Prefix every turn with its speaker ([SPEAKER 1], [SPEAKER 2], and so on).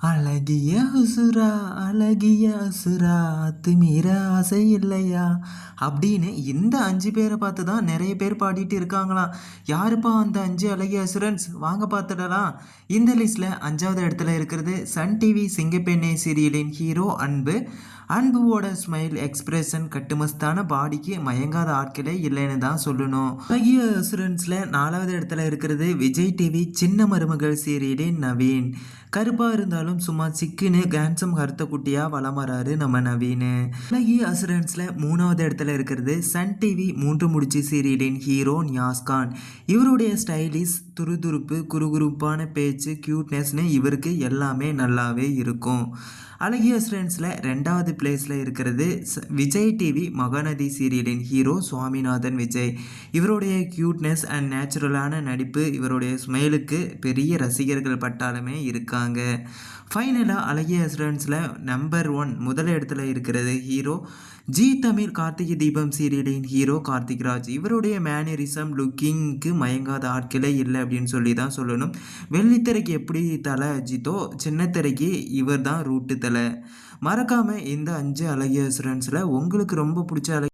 [SPEAKER 1] அழகிய அசுரா அழகிய அசுரா அத்துமீற ஆசை இல்லையா? அப்படின்னு இந்த அஞ்சு பேரை பார்த்து தான் நிறைய பேர் பாடிட்டு இருக்காங்களாம். யாருப்பா அந்த அஞ்சு அழகிய அசுரன்ஸ்? வாங்க பார்த்துடலாம். இந்த லிஸ்ட்டில் அஞ்சாவது இடத்துல இருக்கிறது சன் டிவி சிங்கப்பெண்ணே சீரியலின் ஹீரோ அன்பு. அன்புவோட ஸ்மைல் எக்ஸ்பிரஷன் கட்டுமஸ்தான பாடிக்கு மயங்காத ஆட்களே இல்லைன்னு தான் சொல்லணும். அழகிய அசுரன்ஸில் நாலாவது இடத்துல இருக்கிறது விஜய் டிவி சின்ன மருமகள் சீரியலின் நவீன். கருப்பாக இருந்தாலும் சும்மா சிக்குன்னு கேன்சம் கருத்த குட்டியாக வலம் வராரு நம்ம நவீன். உலகி அசுரன்ஸில் மூணாவது இடத்துல இருக்கிறது சன் டிவி மூன்று முடிச்சு சீரியலின் ஹீரோ நியாஸ்கான் இவருடைய ஸ்டைலிஷ் துருதுருப்பு குறுகுறுப்பான பேச்சு க்யூட்னஸ்னு இவருக்கு எல்லாமே நல்லாவே இருக்கும். அழகிய ஸ்ரெண்ட்ஸில் ரெண்டாவது பிளேஸில் இருக்கிறது விஜய் டிவி மகாநதி சீரியலின் ஹீரோ சுவாமிநாதன் விஜய். இவருடைய க்யூட்னஸ் அண்ட் நேச்சுரலான நடிப்பு இவருடைய ஸ்மைலுக்கு பெரிய ரசிகர்கள் பட்டாலுமே இருக்காங்க. ஃபைனலாக அழகிய ஸ்டூடெண்ட்ஸில் நம்பர் ஒன் முதல் இடத்துல இருக்கிறது hero G Tamil Karthigai Deepam சீரியலின் hero Karthik Raj. இவருடைய மேனரிசம் லுக்கிங்க்கு மயங்காத ஆட்களே இல்லை அப்படின்னு சொல்லி தான் சொல்லணும் வெள்ளித்திரைக்கு எப்படி தலை அஜித்தோ சின்னத்திரைக்கு இவர் தான் ரூட்டு தலை. மறக்காமல் இந்த அஞ்சு அழகிய ஸ்டூடெண்ட்ஸில் உங்களுக்கு ரொம்ப பிடிச்ச அழகிய